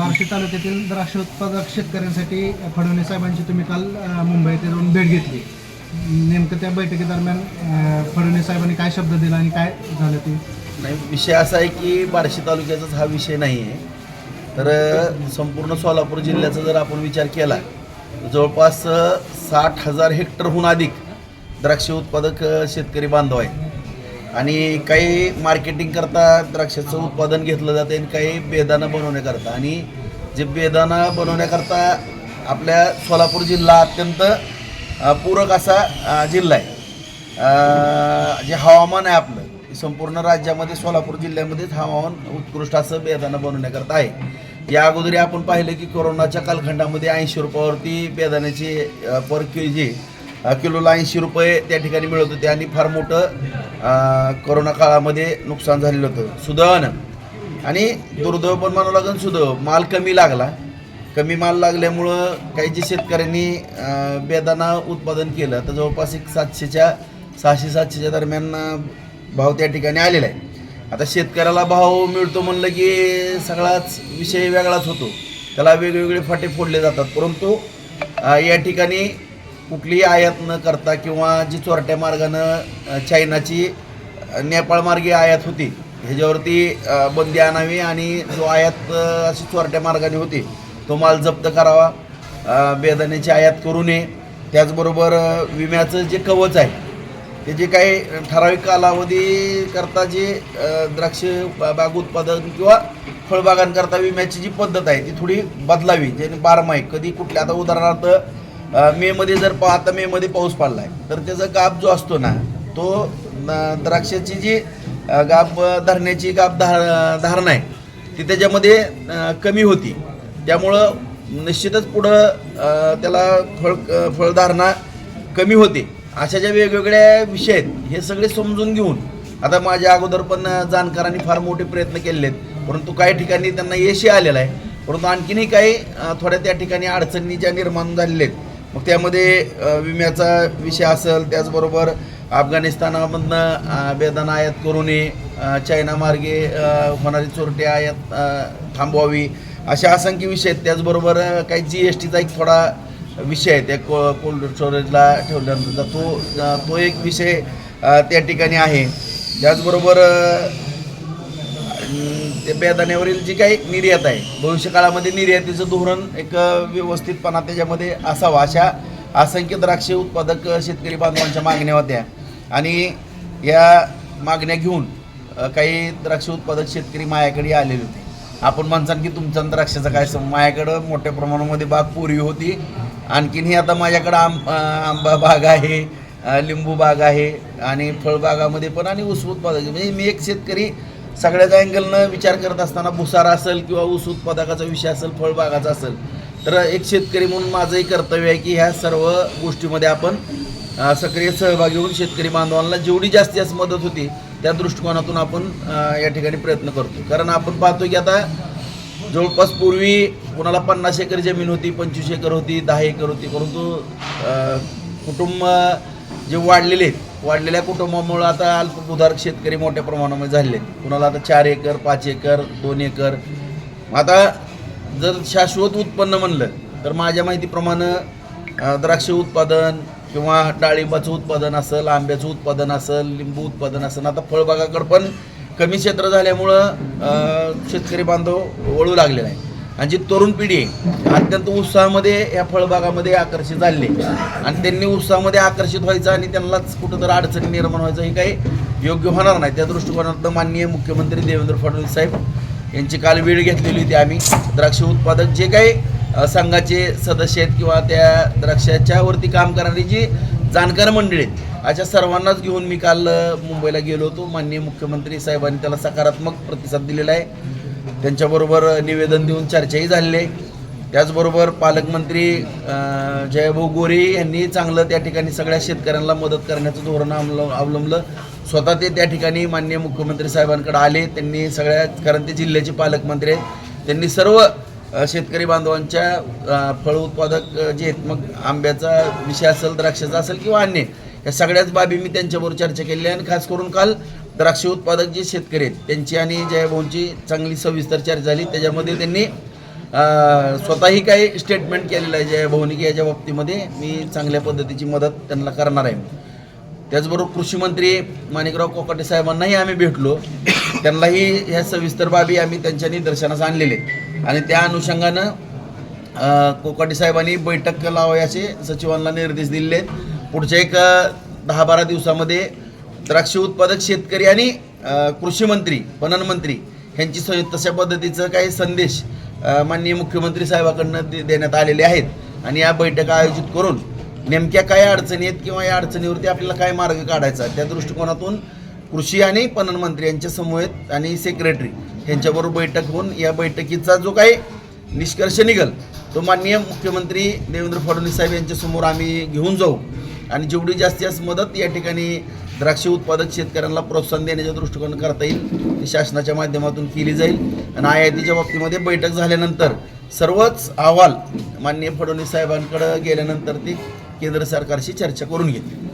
बार्शी तालुक्यातील द्राक्ष उत्पादक शेतकऱ्यांसाठी फडणवीस साहेबांची तुम्ही काल मुंबईत येऊन भेट घेतली. नेमकं त्या बैठकीदरम्यान फडणवीस साहेबांनी काय शब्द दिला आणि काय झालं ते? नाही विषय असा आहे की बार्शी तालुक्याचाच हा विषय नाही आहे तर संपूर्ण सोलापूर जिल्ह्याचा जर आपण विचार केला जवळपास साठ हजार हेक्टरहून अधिक द्राक्ष उत्पादक शेतकरी बांधव आहे आणि काही मार्केटिंग करता द्राक्षाचं उत्पादन घेतलं जातं आणि काही बेदाणं बनवण्याकरता. आणि जे बेदाना बनवण्याकरता आपल्या सोलापूर जिल्हा अत्यंत पूरक असा जिल्हा आहे. जे हवामान आहे आपलं संपूर्ण राज्यामध्ये सोलापूर जिल्ह्यामध्येच हवामान उत्कृष्ट असं बेदाणं बनवण्याकरता आहे. या अगोदरी आपण पाहिलं की कोरोनाच्या कालखंडामध्ये ऐंशी रुपयावरती बेदाण्याची पर के जी किलोला ऐंशी रुपये त्या ठिकाणी मिळत होते आणि फार मोठं करोना काळामध्ये नुकसान झालेलं होतं. सुदैवानं आणि दुर्दैव पण म्हणावं लागेल सुदैव माल कमी लागला. कमी माल लागल्यामुळं काही जे शेतकऱ्यांनी बेदाना बेदाणा उत्पादन तर जवळपास एक सातशेच्या सहाशे सातशेच्या दरम्यान भाव त्या ठिकाणी आलेला आहे. आता शेतकऱ्याला भाव मिळतो म्हणलं की सगळाच विषय वेगळाच होतो. त्याला वेगवेगळे फाटे फोडले जातात. परंतु या ठिकाणी कुठलीही आयात न करता किंवा जी चोरट्या मार्गानं चायनाची नेपाळमार्गी नेपाळ मार्गे आयात होती ह्याच्यावरती बंदी आणावी आणि जो आयात अशी चोरट्या मार्गाने होती तो माल जप्त करावा बेदाण्याची आयात करू नये. त्याचबरोबर विम्याचं जे कवच आहे ते जे काही ठराविक कालावधी करता जे द्राक्ष बाग उत्पादन किंवा फळबागांकरता विम्याची जी पद्धत आहे ती थोडी बदलावी ज्याने बारमाही कधी कुठल्या आता उदाहरणार्थ मेमध्ये जर पा आता मेमध्ये पाऊस पडला आहे तर त्याचा गाभ जो असतो ना तो न- द्राक्षाची जी गाप धरण्याची गाप धार धारणा आहे ती त्याच्यामध्ये कमी होती. त्यामुळं निश्चितच पुढं त्याला फळ फळधारणा कमी होते. अशा ज्या वेगवेगळ्या विषय आहेत हे सगळे समजून घेऊन आता माझ्या अगोदर पण जाणकारांनी फार मोठे प्रयत्न केलेले आहेत परंतु काही ठिकाणी त्यांना यशही आलेलं आहे परंतु आणखीनही काही थोड्या त्या ठिकाणी अडचणी ज्या निर्माण झालेल्या आहेत मग त्यामध्ये विम्याचा विषय असेल त्याचबरोबर अफगाणिस्तानामधनं बेदाना आयात करू नये चायना मार्गे होणारी चोरटी आयात थांबवावी अशा असंख्य विषय आहेत. त्याचबरोबर काही जी एस टीचा एक थोडा विषय आहे. त्या को कोल्ड स्टोरेजला ठेवल्यानंतर तो तो एक विषय त्या ठिकाणी आहे. त्याचबरोबर ते बेदाण्यावरील जी काही निर्यात आहे भविष्यकाळामध्ये निर्यातीचं धोरण एक व्यवस्थितपणा त्याच्यामध्ये असावा. अशा असंख्य द्राक्ष उत्पादक शेतकरी बांधवांच्या मागण्या होत्या. आणि या मागण्या घेऊन काही द्राक्ष उत्पादक शेतकरी मायाकडे आलेले होते. आपण म्हणसान की तुमच्या आणि द्राक्षाचा काय सम माझ्याकडं मोठ्या प्रमाणामध्ये बाग पूर्वी होती. आणखीनही आता माझ्याकडं आंब आंबा बाग आहे लिंबू बाग आहे आणि फळबागामध्ये पण आणि ऊस उत्पादक. म्हणजे मी एक शेतकरी सगळ्याच अँगलनं विचार करत असताना भुसारा असेल किंवा ऊस उत्पादकाचा विषय असेल फळबागाचा असेल तर एक शेतकरी म्हणून माझंही कर्तव्य आहे की ह्या सर्व गोष्टीमध्ये आपण सक्रिय सहभागी होऊन शेतकरी बांधवांना जेवढी जास्तीत जास्त मदत होती त्या दृष्टिकोनातून आपण या ठिकाणी प्रयत्न करतो कारण आपण पाहतो की आता जवळपास पूर्वी कोणाला पन्नास एकर जमीन होती पंचवीस एकर होती दहा एकर होती परंतु कुटुंब जे वाढलेले आहेत वाढलेल्या कुटुंबामुळं आता अल्पभूधारक शेतकरी मोठ्या प्रमाणामध्ये झाले आहेत. कुणाला आता चार एकर पाच एकर दोन एकर. आता जर शाश्वत उत्पन्न म्हणलं तर माझ्या माहितीप्रमाणे द्राक्ष उत्पादन किंवा डाळिंबाचं उत्पादन असेल आंब्याचं उत्पादन असेल लिंबू उत्पादन असेल आता फळबागाकडं पण कमी क्षेत्र झाल्यामुळं शेतकरी बांधव वळू लागलेला आहे आणि जी तरुण पिढी आहे अत्यंत उत्साहामध्ये या फळबागामध्ये आकर्षित झाले आणि त्यांनी उत्साहामध्ये आकर्षित व्हायचं आणि त्यांनाच कुठंतरी अडचणी निर्माण व्हायचं हे काही योग्य होणार नाही. त्या दृष्टिकोनातनं माननीय मुख्यमंत्री देवेंद्र फडणवीस साहेब यांची काल वेळ घेतलेली होती आम्ही. द्राक्ष उत्पादक जे काही संघाचे सदस्य आहेत किंवा त्या द्राक्षाच्यावरती काम करणारी जी जाणकार मंडळी आहेत अशा सर्वांनाच घेऊन मी काल मुंबईला गेलो होतो. माननीय मुख्यमंत्री साहेबांनी त्याला सकारात्मक प्रतिसाद दिलेला आहे. त्यांच्याबरोबर निवेदन देऊन चर्चाही झालेली आहे. त्याचबरोबर पालकमंत्री जयभाऊ गोरे यांनी चांगलं त्या ठिकाणी सगळ्या शेतकऱ्यांना मदत करण्याचं धोरण अवल अवलंबलं. स्वतः ते त्या ठिकाणी माननीय मुख्यमंत्री साहेबांकडे आले. त्यांनी सगळ्या कारण ते जिल्ह्याचे पालकमंत्री आहेत. त्यांनी सर्व शेतकरी बांधवांच्या फळ उत्पादक जे आहेत मग आंब्याचा विषय असेल द्राक्षाचा असेल किंवा अन्य या सगळ्याच बाबी मी त्यांच्याबरोबर चर्चा केली आहे. आणि खास करून काल द्राक्ष उत्पादक जे शेतकरी आहेत त्यांची आणि जयभाऊंची चांगली सविस्तर चर्चा झाली. त्याच्यामध्ये त्यांनी स्वतःही काही स्टेटमेंट केलेलं आहे जयभाऊनी की याच्या बाबतीमध्ये मी चांगल्या पद्धतीची मदत त्यांना करणार आहे. त्याचबरोबर कृषी मंत्री माणिकराव कोकाटे साहेबांनाही आम्ही भेटलो. त्यांनाही ह्या सविस्तर बाबी आम्ही त्यांच्या निदर्शनास आणलेले आणि त्या अनुषंगानं कोकाटे साहेबांनी बैठक लावायचे सचिवांना निर्देश दिलेले आहेत. पुढच्या एक दहा बारा दिवसामध्ये द्राक्ष उत्पादक शेतकरी आणि कृषी मंत्री पणन मंत्री ह्यांची संयुक्त तशा पद्धतीचं काही संदेश माननीय मुख्यमंत्री साहेबाकडनं दे- देण्यात आलेले आहेत. आणि या बैठका आयोजित करून नेमक्या काय अडचणी आहेत किंवा या अडचणीवरती आपल्याला काय मार्ग काढायचा त्या दृष्टिकोनातून कृषी आणि पणन मंत्री यांच्या समूहेत आणि सेक्रेटरी यांच्याबरोबर बैठक होऊन या बैठकीचा जो काही निष्कर्ष निघल तो माननीय मुख्यमंत्री देवेंद्र फडणवीस साहेब यांच्यासमोर आम्ही घेऊन जाऊ. आणि जेवढी जास्तीत जास्त मदत या ठिकाणी द्राक्ष उत्पादक शेतकऱ्यांना प्रोत्साहन देण्याच्या दृष्टिकोन करता येईल. ती शासनाच्या माध्यमातून केली जाईल. आणि आयातीच्या बाबतीमध्ये बैठक झाल्यानंतर सर्वच अहवाल माननीय फडणवीस साहेबांकडे गेल्यानंतर ती केंद्र सरकारशी चर्चा करून घेतील.